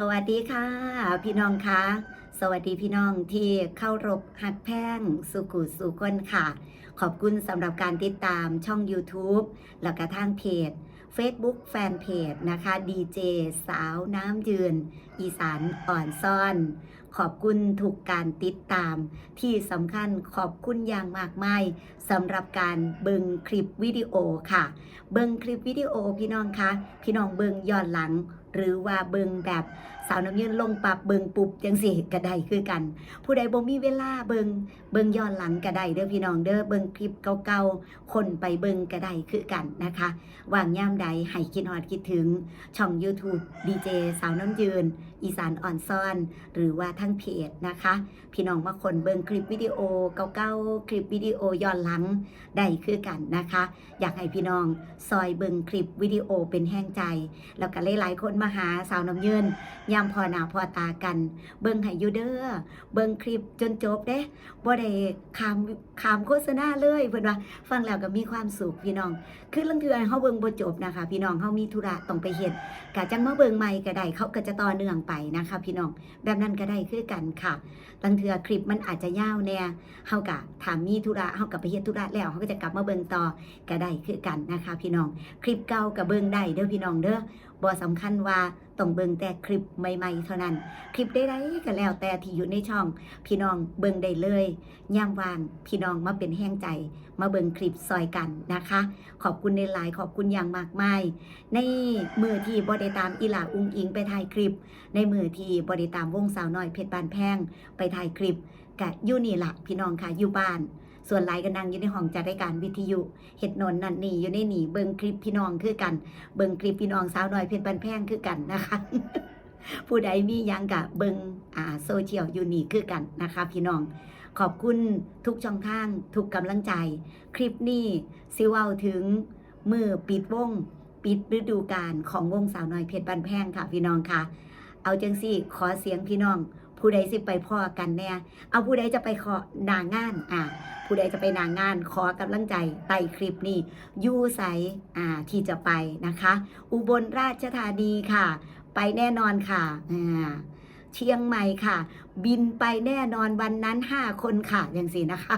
สวัสดีค่ะ พี่น้องคะสวัสดีพี่น้องที่เข้ารบหักแพงสุขุสุคนค่ะ ขอบคุณสำหรับการติดตามช่อง YouTube แล้วก็ทางเพจ Facebook แฟนเพจนะคะดีเจสาวน้ำยืน อีสานอ่อนซ่อน ขอบคุณถูกการติดตาม ที่สำคัญขอบคุณอย่างมากมายสำหรับการเบิงคลิปวิดีโอค่ะ เบิงคลิปวิดีโอพี่น้องคะพี่น้องเบิงย้อนหลัง หรือว่าเบิงแบบ สาวน้ำยืนลงปรับเบิงปุบจังสิกระไดคือกัน ผู้ใดบ่มีเวลาเบิงเบิงย้อนหลังกระไดเด้อพี่น้องเด้อเบิงคลิปเก่าๆคนไปเบิงกระไดคือกันนะคะวางย่ามใดให้คิดฮอดคิดถึงช่อง YouTube ดีเจสาวน้ำยืน อีสานอ่อนซ่อน หรือว่าทั้งเพจนะคะ พี่น้องมาคนเบิงคลิปวิดีโอเก่าๆคลิปวิดีโอย้อนหลังได้คือกันนะคะ อยากให้พี่น้องซอยเบิงคลิปวิดีโอเป็นแห้งใจ แล้วก็หลายๆคนมาหาสาวน้ำเยืนยามพอหนาพอตากัน เบิงให้ยูเดอร์เบิงคลิปจนจบเด้บ่ได้คามคามโฆษณาเลยเพิ่อนว่าฟังแล้วก็มีความสุขพี่น้อง คือลังเทือเฮาเบิ่งบ่จบนะคะ พี่น้องเฮามีธุระต้องไปเฮ็ดกะจังเมาเบิ่งใหม่ก็ได้เขาก็จะต่อเนื่องไปนะคะพี่น้อง แบบนั้นก็ได้คือกันค่ะลังเทือคลิปมันอาจจะยาวแน่เฮากะถามมีธุระเฮากะไปเฮ็ดธุระแล้วเฮาก็จะกลับมาเบิ่งต่อก็ได้คือกันนะคะ พี่น้อง คลิปเก่าก็เบิ่งได้เด้อพี่น้องเด้อบ่สำคัญว่า ต้องเบิ่งแต่คลิปใหม่ๆ เท่านั้น คลิปใดๆก็แล้วแต่ที่อยู่ในช่อง พี่น้องเบิ่งได้เลยย่ามวางพี่น้องมาเป็นแห้งใจ มาเบิ่งคลิปซอยกันนะคะ ขอบคุณในหลายขอบคุณอย่างมากมาย ในมือที่บไดตามอีหลาอุ้งอิงไปถ่ายคลิป ในมือที่บไดตามวงสาวน้อยเพชรบานแพงไปถ่ายคลิปกะอยู่นี่ละพี่น้องค่ะอยู่บ้าน ส่วนหลายก็นั่งอยู่ในห้องจัดรายการวิทยุเห็ดนนนั่นนี่อยู่ในนี่เบิ่งคลิปพี่น้องคือกัน เบิ่งคลิปพี่น้องสาวน้อยเพชรบานแพงคือกันนะคะผู้ใดมียังกะเบิงอ่าโซเชียลยูนีคือกันนะคะพี่น้อง ขอบคุณทุกช่องทาง ทุกกำลังใจ คลิปนี้ซิว้าถึงมือปิดวง ปิดฤดูกาลของวงสาวน้อยเพชรบันแพงค่ะพี่น้องค่ะ เอาจังสิขอเสียงพี่น้อง ผู้ใดสิไปพ่อกันแน่เอาผู้ใดจะไปขอนางงาน อ่า ผู้ใดจะไปนางงาน ขอกำลังใจใต้คลิปนี้ยูใสอ่า ที่จะไปนะคะ อุบลราชธานีค่ะ ไปแน่นอนค่ะ อ่า เชียงใหม่ค่ะ บินไปแน่นอนวันนั้นห้าคนค่ะ อย่างสินะคะ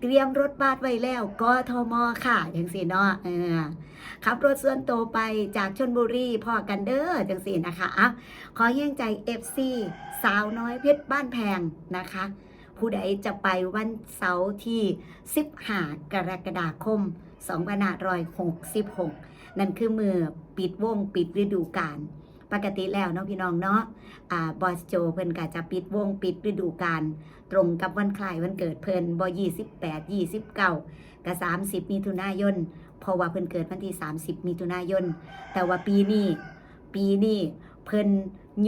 เตรียมรถบัสไว้แล้วกทมค่ะอย่างสิเนาะเออขับรถส่วนตัวไปจากชนบุรีพ่อกันเด้อจังสินะคะอะขอแย่งใจ FC สาวน้อยเพชรบ้านแพงนะคะ ผู้ใดจะไปวันเสาร์ที่ 15 กรกฎาคม2566 นั่นคือมือปิดวงปิดฤดูกาล ปกติแล้วเนาะพี่น้องเนาะอ่าบอสโจเพิ่นก็จะปิดวงปิดฤดูกาลตรงกับวันคล้ายวันเกิดเพิ่นบ่28 29กับ30มิถุนายนเพราะว่าเพิ่นเกิดวันที่30มิถุนายน แต่ว่าปีนี้ปีนี้เพิ่น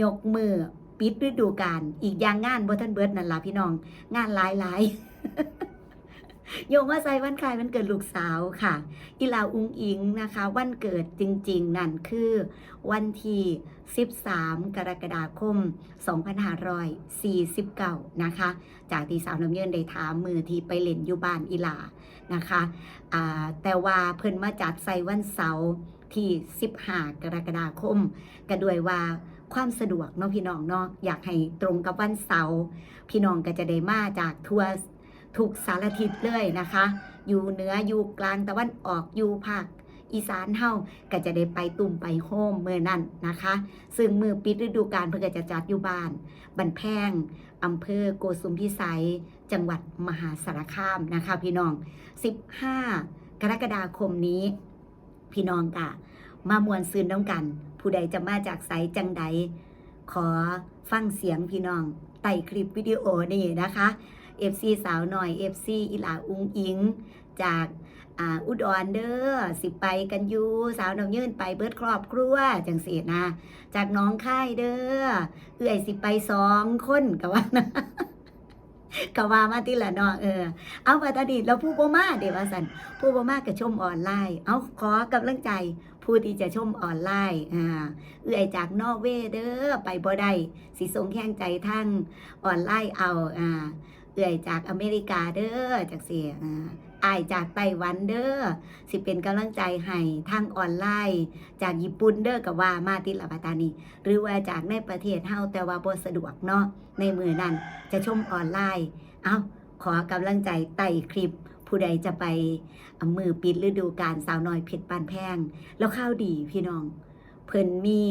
ยกมือปิดฤดูกาลอีกอย่างงานบ่ทันเบิดนั่นล่ะพี่น้อง งานหลายๆ โยงว่าใส่วันคล้ายวันเกิดลูกสาวค่ะ อีลาอุงอิงนะคะ วันเกิดจริงๆ นั่นคือวันที่ 13 กรกฎาคม 2549 นะคะ จากที่สาวน้ำเยินได้ถามมือที่ไปเล่นอยู่บ้านอีลานะคะแต่ว่าเพิ่นมาจัดใส่วันเสาร์ที่ 15 กรกฎาคมก็ด้วยว่าความสะดวกเนาะพี่น้องเนาะอยากให้ตรงกับวันเสาร์พี่น้องก็จะได้มาจากทั่ว ทุกสารทิศเลยนะคะ อยู่เหนืออยู่กลางตะวันออกอยู่ภาคอีสานเฮาก็จะได้ไปตุ่มไปโฮมเมื่อนั้นนะคะ ซึ่งมือปิดฤดูกาลเพื่อก็จะจัดอยู่บ้าน บันแพงอำเภอโกสุมพิสัย จังหวัดมหาสารคามนะคะพี่น้อง 15 กรกฎาคมนี้ พี่น้องกะ มามวนซืนน้องกัน ผู้ใดจะมาจากไสจังใด ขอฟังเสียงพี่น้องไต่คลิปวิดีโอนี่นะคะ FC สาวหน่อย FC อีหลาอุงอิง จากอุดรเด้อสิไปกันอยู่สาวน้ำยื่นไปเบิดครอบครัวจังสีนะ จากน้องค่ายเด้อเอื่อยสิไปสองคนก็ว่านะกว่ามาทีละเนาะเออ เอาวัตดิแล้วผู้บ่มาเดี๋ยวว่าสันผู้บ่มาก็ชมออนไลน์ เอาขอกำลังใจ ผู้ที่จะชมออนไลน์อ่าเอื่อยจากนอร์เวเด้อไปบ่ได้สิสงแข่งใจทั้งออนไลน์เอาอ่า เอื่อยจากอเมริกาเด้อจากเสียอ่าอายจากไต้หวันเด้อสิเป็นกำลังใจให้ทางออนไลน์ จากญี่ปุ่นเด้อกับว่ามาติละปาตานีหรือว่าจากในประเทศเฮาแต่ว่าบ่สะดวกเนาะในมือนั้นจะชมออนไลน์เอาขอกำลังใจไต่คลิป ผู้ใดจะไปมือปิดฤดูกาลสาวน้อยเพชรปานแพง แล้วข้าวดีพี่น้อง เพิ่นมี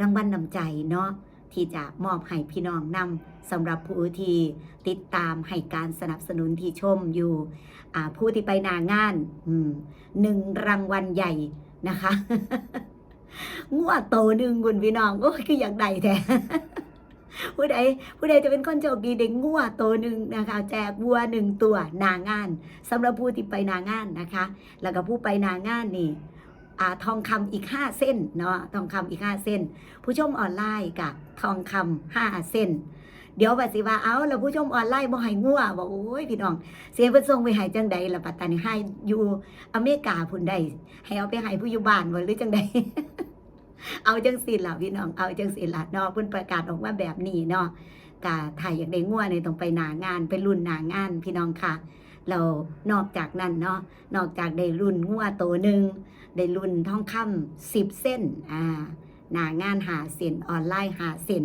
รางวัลนำใจเนาะ ที่จะมอบให้พี่น้องนำสำหรับผู้ที่ติดตามให้การสนับสนุนที่ชมอยู่ผู้ที่ไปนางานอืมหนึ่งรางวัลใหญ่นะคะงัวโตหนึ่งคุณพี่น้องโอ้ยคืออยากได้แท้ผู้ใดผู้ใดจะเป็นคนโชคดีได้งัวโตหนึ่งนะคะ แจกวัวหนึ่งตัวนางานสำหรับผู้ที่ไปนางานนะคะ แล้วก็ผู้ไปนางานนี่ อทองคำอีก 5 เส้นเนาะทองคำอีก 5 เส้น ผู้ชมออนไลน์กับทองคำ5เส้น เดี๋ยวว่าสิว่าเอาแล้วผู้ชมออนไลน์บ่ให้งัวบอกโอ้ยพี่น้อง เสียเพิ่นส่งไปให้จังใดล่ะปัตตานีให้อยู่อเมริกาพุ่นใดให้เอาไปให้ผู้อยู่บ้านบ่หรือจังใดเอาจังสิล่ะพี่น้องเอาจังสิล่ะเนาะเพิ่นประกาศออกมาแบบนี้เนาะกะถ่ายอยากได้งัวเนี่ต้องไปหนางานไปรุ่นหนางานพี่น้องค่ะ เรานอกจากนั้นเนาะนอกจากได้รุ่นงัวโตหนึ่งได้รุ่นทองคำสิบเส้นอ่าหนางานหาเส้นออนไลน์หาเส้น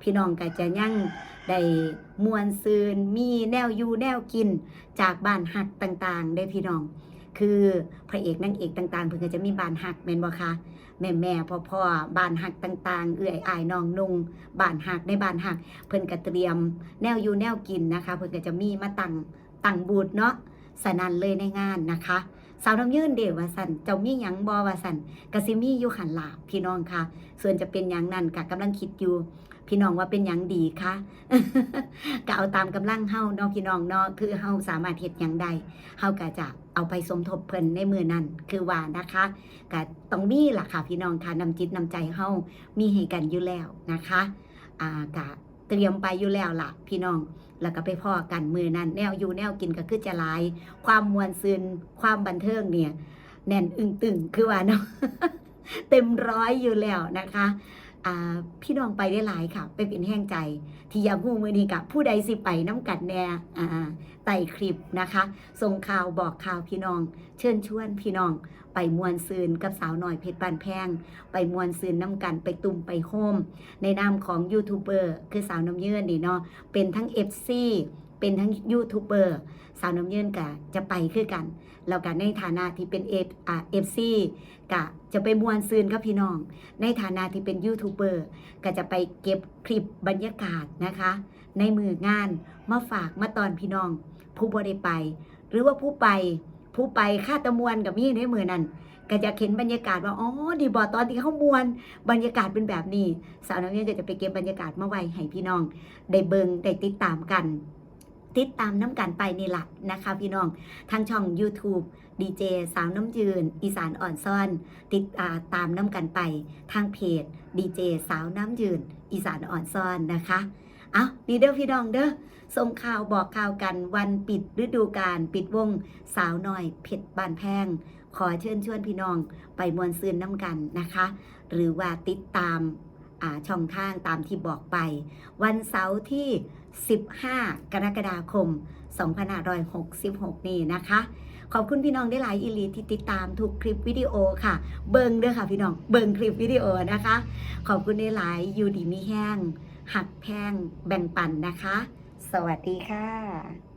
พี่น้องก็จะยังได้มวนซืนมีแนวอยู่แนวกินจากบ้านหักต่างๆ ได้พี่น้อง คือพระเอกนางเอกต่าง ๆ เพิ่นก็จะมีบ้านหักแม่นบ่คะแม่แม่พ่อพ่อบ้านหักต่างๆ เอื้อยอายน้องนุงบ้านหักในบ้านหัก เพิ่นก็เตรียมแนวอยู่แนวกินนะคะ เพิ่นก็จะมีมาตั้ง ตั้งบูธเนาะสนันเลยในงานนะคะ สาวน้ำยื่นเดวาสันเจ้ามีหยังบอวาสันกะสิมีอยู่ขันหลาพี่น้องค่ะ ส่วนจะเป็นยังนั่นกะกำลังคิดอยู่ พี่น้องว่าเป็นยังดีคะก็เอาตามกำลังเฮาเนาะพี่น้องเนาะคือเฮาสามารถเฮ็ดยังได้เฮาก็จะเอาไปสมทบเพิ่นในมือนั้นคือว่านะคะก็ต้องมีล่ะค่ะ พี่น้องค่ะนำจิตนำใจเฮามีให้กันอยู่แล้วนะคะ อ่ากะ เตรียมไปอยู่แล้วล่ะ พี่น้อง แล้วก็ไปพ่อกันมือนั้น แนวอยู่แนวกินก็คือจะลาย ความมวลซึนความบันเทิงเนี่ย แน่นอึงตึงคือว่าเนาะเต็มร้อยอยู่แล้วนะคะ พี่น้องไปได้หลายค่ะ ไปเป็นแห้งใจ ที่ยากหูมือนี้กับผู้ใดสิไปน้ำกัดแน่ไต่คลิปนะคะ ส่งข่าวบอกข่าวพี่น้อง เชิญชวนพี่น้อง ไปมวนซืนกับสาวหน่อยเพชรปานแพง ไปมวนซืนน้ำกันไปตุ่มไปโฮมในนามของยูทูบเบอร์คือสาวน้ำเยื่นนี่เนาะเป็นทั้ง FC เป็นทั้งยูทูบเบอร์สาวน้ำเยื่นกะจะไปคือกันแล้วก็ในฐานะที่เป็นเอฟเอฟซีกะจะไปมวนซืนกับพี่น้อง ในฐานะที่เป็นยูทูบเบอร์ก็จะไปเก็บคลิปบรรยากาศนะคะ ในมืองานมาฝากมาตอนพี่น้อง ผู้บ่ได้ไป หรือว่าผู้ไปผู้ไปค่าตะมวนกับมี่ในมือนั้นก็จะเห็นบรรยากาศว่าอ๋อดีบอตอนที่เขามวน บรรยากาศเป็นแบบนี้ สาวน้ำเนียก็จะไปเก็บบรรยากาศมาไว้ให้พี่น้อง ได้เบิงได้ติดตามกัน ติดตามน้ำกันไปนี่หลักนะคะพี่น้องทางช่อง YouTube ดีเจสาวน้ำยืน อีสานอ่อนซ่อน ติดาตามน้ำกันไป ทางเพจดีเจสาวน้ำยืน อีสานอ่อนซ่อนนะคะเอานี่เด้อพี่น้องเด้อส่งข่าวบอกข่าวกันวันปิดฤดูกาลปิดวงสาวน้อยเพชรบานแพง ขอเชิญชวนพี่น้องไปมวนซืนน้ำกันนะคะ หรือว่าติดตาม ช่องทางตามที่บอกไป วันเสาร์ที่ 15 กรกฎาคม 2566 นี้นะคะ ขอบคุณพี่น้องได้หลายอีลีที่ติดตามทุกคลิปวิดีโอค่ะ เบิงเด้อค่ะพี่น้อง เบิงคลิปวิดีโอนะคะ ขอบคุณได้หลายยูดีมีแห้งหักแพงแบ่งปันนะคะ สวัสดีค่ะ